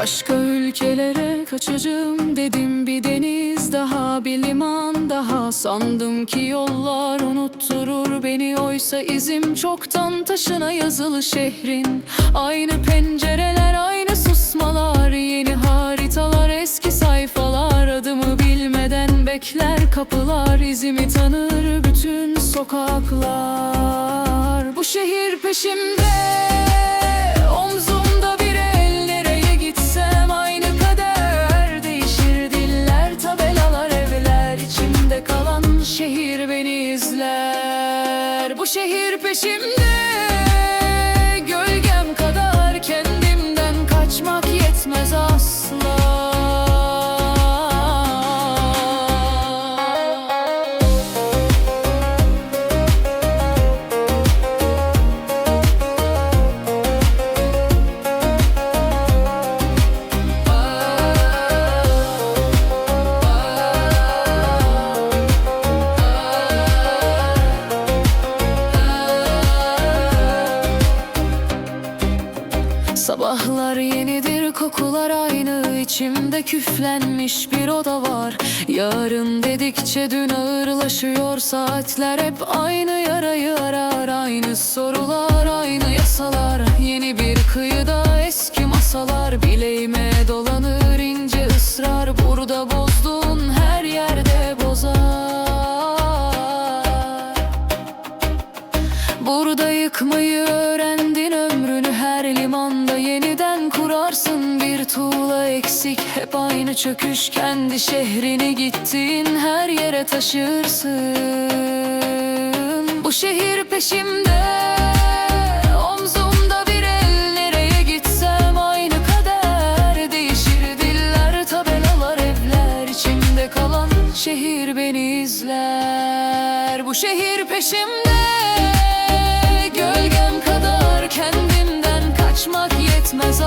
Başka ülkelere kaçacağım dedim. Bir deniz daha bir liman. Daha Sandım ki yollar unutturur beni. Oysa izim çoktan taşına yazılı şehrin. Aynı pencereler aynı susmalar. Yeni haritalar eski sayfalar. Adımı bilmeden bekler kapılar. İzimi tanır bütün sokaklar. Bu şehir peşimde. Şehir peşimde Sabahlar yenidir kokular aynı. İçimde küflenmiş bir oda var. Yarın dedikçe dün ağırlaşıyor. Saatler hep aynı yarayı arar. Aynı sorular aynı yasalar. Yeni bir kıyıda eski masalar. Bileğime dolanır ince ısrar. Burada bozduğun her yerde bozar. Burada yıkmayı öğrendin ömrünü eksik. Hep aynı çöküş kendi şehrini gittiğin her yere taşırsın. Bu şehir peşimde. Omzumda bir el nereye gitsem aynı kader. Değişir diller tabelalar evler. İçimde kalan şehir beni izler. Bu şehir peşimde. Gölgem kadar kendimden kaçmak yetmez